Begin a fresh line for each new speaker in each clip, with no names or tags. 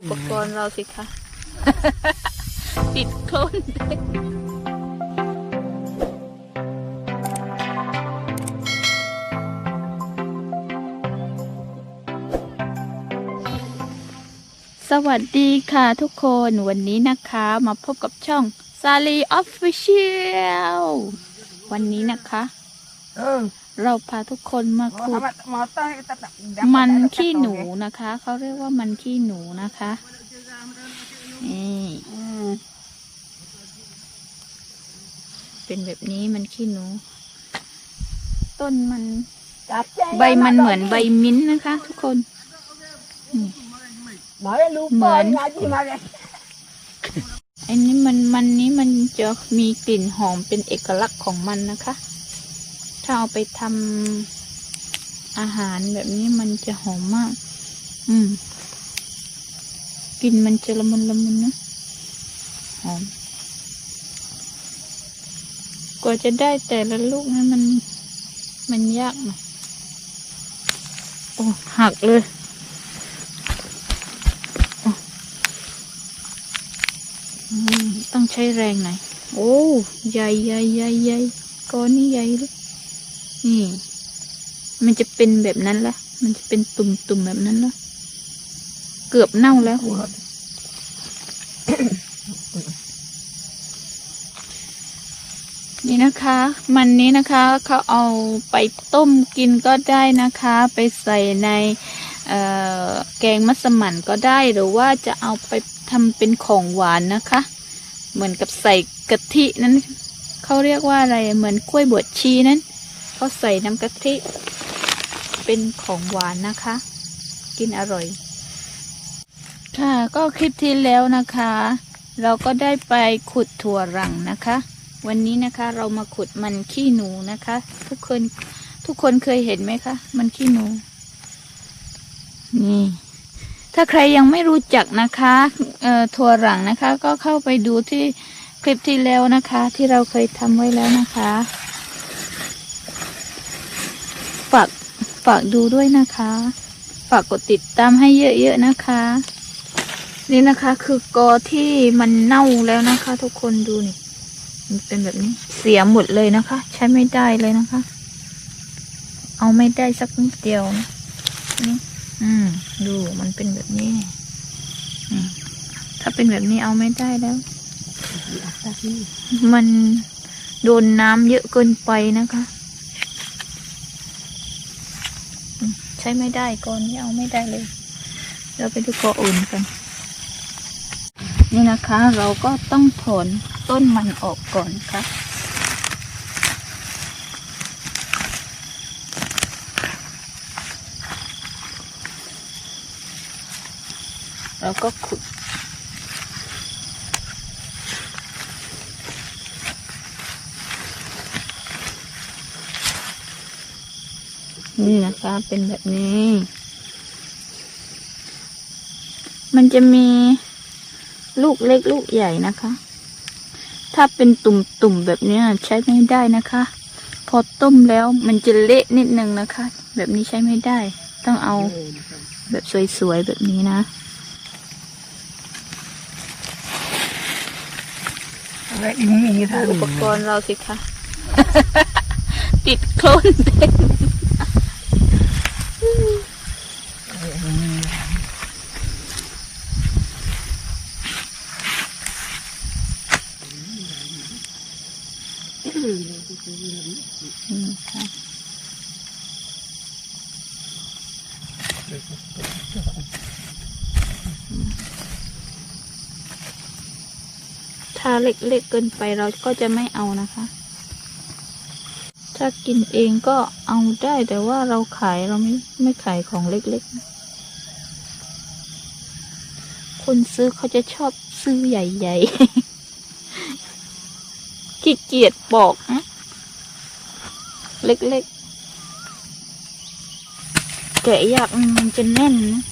อุปกรณ์เราสิคะ ติดโคลนสวัสดีค่ะทุกคนวันนี้นะคะมาพบกับช่องซาลีออฟฟิเชียลวันนี้นะคะ
Ừ.
เราพาทุกคนมา
Mau
ขุด
sama mau tao kita dapat
มัน
dapat
ขี้หนู
tahu,
นะคะ เขาเรียกว่ามันขี้หนูนะคะนี่
ya. Hmm.
เป็นแบบนี้มันขี้หนู ต้นมัน
Tapi
ใบมันเหมือนใบมิ้นท์นะคะ ทุกคน
Boleh lupa
Men.
ngaji mari.
อันนี้มันมันนี้มันจะมีกลิ่นหอมเป็นเอกลักษณ์ของมันนะคะ ถ้าเอาไปทำอาหารแบบนี้มันจะหอมมาก อืมกลิ่นมันจะละมุนละมุนนะหอมกว่าจะได้แต่ละลูกนั้นมัน มันยากหน่อยโอ้หักเลยต้องใช้แรงหน่อยโอ้ ใหญ่ใหญ่ใหญ่ใหญ่ก้อนนี้ใหญ่เลย นี่ มันจะเป็นแบบนั้นละ มันจะเป็นตุ่มๆแบบนั้นละ เกือบเน่าแล้วนี่นะคะ มันนี้นะคะเขาเอาไปต้มกินก็ได้นะคะ ไปใส่ในเอ่อแกงมัสมั่นก็ได้หรือว่าจะเอาไปทำเป็นของหวานนะคะ เหมือนกับใส่กะทินั้นเขาเรียกว่าอะไรเหมือนกล้วยบวชชีนั้น เขาใส่น้ำกะทิ เป็นของหวานนะคะ กินอร่อย ค่ะก็คลิปที่แล้วนะคะ เราก็ได้ไปขุดถั่วรังนะคะ วันนี้นะคะเรามาขุดมันขี้หนูนะคะ ทุกคนทุกคนเคยเห็นไหมคะ มันขี้หนู นี่ถ้าใครยังไม่รู้จักนะคะถั่วหลังนะคะ ก็เข้าไปดูที่คลิปที่แล้วนะคะ ที่เราเคยทำไว้แล้วนะคะฝาก ฝากดูด้วยนะคะ ฝากกดติดตามให้เยอะๆนะคะ นี่นะคะคือกอที่มันเน่าแล้วนะคะ ทุกคนดูนี่มันเป็นแบบนี้เสียหมดเลยนะคะ ใช้ไม่ได้เลยนะคะ เอาไม่ได้สักนิดเดียวนะนี่อืม ดูมันเป็นแบบนี้ถ้าเป็นแบบนี้เอาไม่ได้แล้ว มันโดนน้ำเยอะเกินไปนะคะอืม ใช้ไม่ได้ก่อนนี้เอาไม่ได้เลยเราไปดูกออื่นกัน นี่นะคะเราก็ต้องถอนต้นมันออกก่อนค่ะเราก็ขุด นี่นะคะเป็นแบบนี้ มันจะมีลูกเล็กลูกใหญ่นะคะ ถ้าเป็นตุ่มๆแบบเนี้ยใช้ไม่ได้นะคะ พอต้มแล้วมันจะเละนิดนึงนะคะ แบบนี้ใช้ไม่ได้ ต้องเอาแบบสวยๆแบบนี้นะ
Baik ini kita
อุปกรณ์เราสิคะ ติดโคลนเต็ม อืมค่ะถ้าเล็กๆเกินไปเราก็จะไม่เอานะคะ ถ้ากินเองก็เอาได้แต่ว่าเราขายเราไม่ไม่ขายของเล็กๆ คนซื้อเขาจะชอบซื้อใหญ่ๆ ขี้เกียจปอกนะเล็กๆ แกะยากมันจะแน่นนะ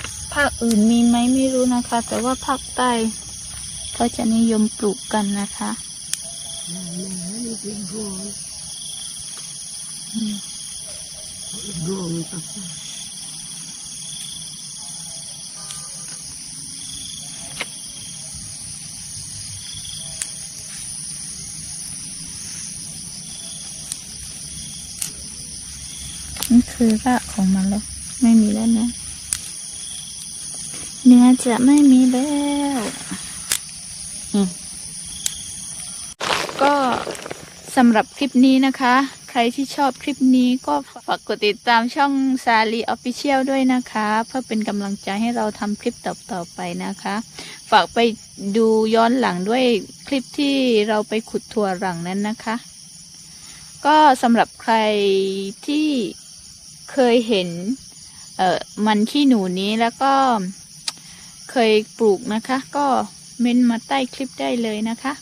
น ภาคอื่นมีไหมไม่รู้นะคะ แต่ว่าภาคใต้เขาจะนิยมปลูกกันนะคะ
นี่
คือรากของมันแล้ว ไม่มีแล้วนะ เนื้อจะไม่มีแล้วอืมก็สำหรับคลิปนี้นะคะ ใครที่ชอบคลิปนี้ก็ฝากกดติดตามช่องซาลีออฟฟิเชียลด้วยนะคะ เพื่อเป็นกำลังใจให้เราทำคลิปต่อๆไปนะคะ ฝากไปดูย้อนหลังด้วยคลิปที่เราไปขุดถั่วหลังนั้นนะคะ ก็สำหรับใครที่เคยเห็น เอ่อมันขี้หนูนี้แล้วก็ เคยปลูกนะคะ ก็เม้นมาใต้คลิปได้เลยนะคะ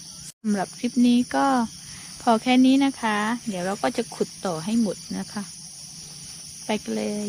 สำหรับคลิปนี้ก็พอแค่นี้นะคะ เดี๋ยวเราก็จะขุดต่อให้หมดนะคะ ไปเลย